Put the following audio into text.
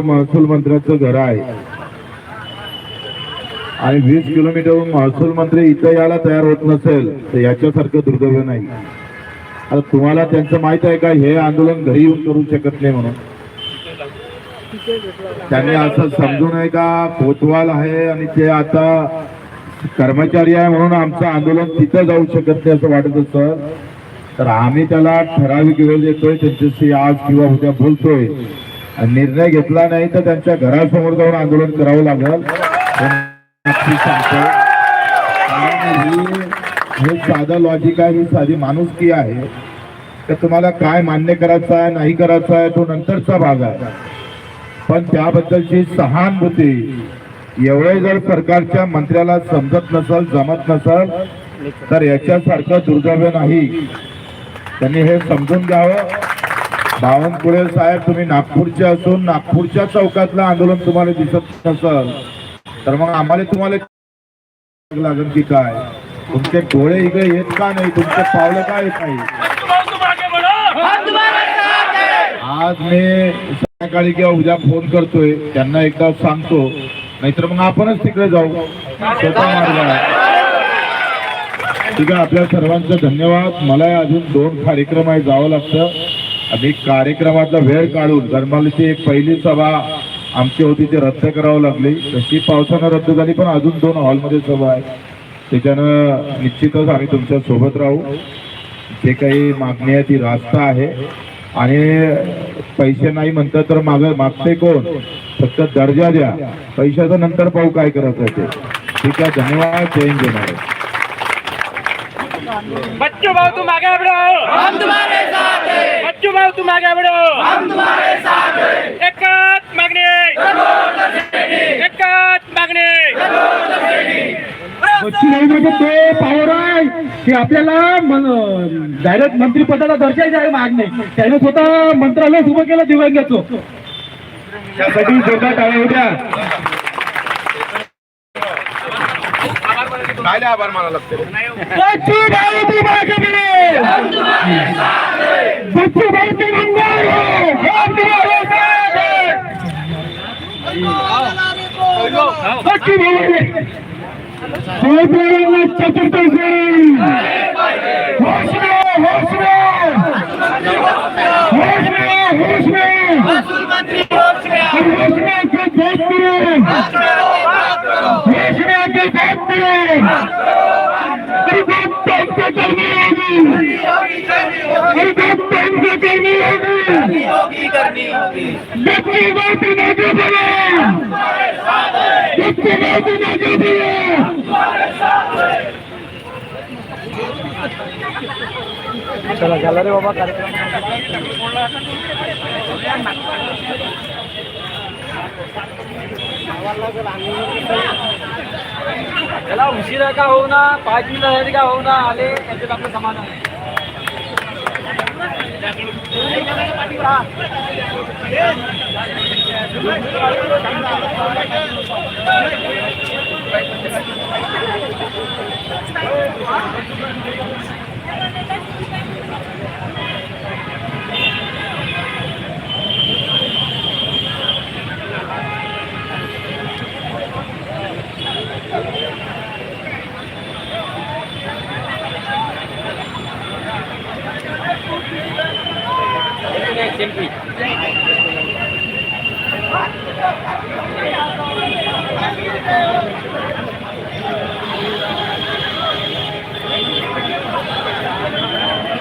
महसूल मंत्र्याचं घर आहे. आणि वीस किलोमीटरहून महसूल मंत्री इथं यायला तयार होत नसेल तर याच्यासारखं दुर्दैव नाही. आता तुम्हाला त्यांचं माहीत आहे का हे आंदोलन घरी येऊन करू शकत नाही म्हणून? त्यांनी असं समजू नये का कोतवाल आहे आणि ते आता कर्मचारी आहे म्हणून आमचं आंदोलन तिथं जाऊ शकत नाही असं वाटत असतं. तर आम्ही त्याला ठराविक वेळ देतोय त्यांच्याशी आज किंवा उद्या बोलतोय. निर्णय घेतला नाही तर त्यांच्या घरासमोर जाऊन आंदोलन करावं लागेल. हे नक्की सांगतो ही- हे साधं लॉजिक आहे ही साधी माणुसकी आहे. तर तुम्हाला काय मान्य करायचं आहे नाही करायचं आहे तो नंतरचा भाग आहे. पण त्याबद्दलची सहानुभूती एवढे जर सरकारच्या मंत्र्याला समजत नसल जमत नसल तर याच्यासारखं दुर्दैव नाही. त्यांनी हे समजून घ्यावं. बावनकुळे साहेब तुम्ही नागपूरचे असून नागपूरच्या चौकातलं आंदोलन तुम्हाला दिसत नसल तर मग आम्हाला तुम्हाला लागेल की काय? तुमचे डोळे इकडे येत का नाही? तुमचे पावलं का येत नाही? आज मी संध्याकाळी किंवा उद्या फोन करतोय त्यांना एकदा सांगतो नाहीतर मग आपणच तिकडे जाऊ. सोपा मार्ग आहे. ठीक आहे आपल्या सर्वांचं धन्यवाद. मला अजून दोन कार्यक्रम आहे जावं लागतं. आणि कार्यक्रमातला वेळ काढून गरमालीची एक पहिली सभा आमची होती ती रद्द करावं लागली. तशी पावसानं रद्द झाली पण अजून दोन हॉलमध्ये सभा आहे त्याच्यानं निश्चितच आम्ही तुमच्यासोबत राहू. जे काही मागणी आहे ती रास्त आहे. आणि पैसे नाही म्हणतात तर माग मागते कोण? फक्त दर्जा द्या. पैशाचं नंतर पाहू काय करायचं आहे ते. ठीक आहे धन्यवाद. जय हिंद बच्चू भाऊ हम तुम्हारे साथ हैं भाऊ तुम आगे बढ़ो हम तुम्हारे साथ हैं। एकच मागणी. बच्चू ते पावर आहे की आपल्याला डायरेक्ट मंत्री पदाला दर्जायचं आहे मागणे. त्याने स्वतः मंत्रालय उभं केलं दिव्यांगाचं त्यासाठी जोरदार टाळ्या होऊ द्या काय आभार माना लागते बच्चू भाऊ तुम आगे बढ़ो बच्चू भाऊ तुम त्याला उशीर का हो ना पाच मिनिटासाठी का हो ना आले त्याच्यात आपलं समाधान आहे. legendary.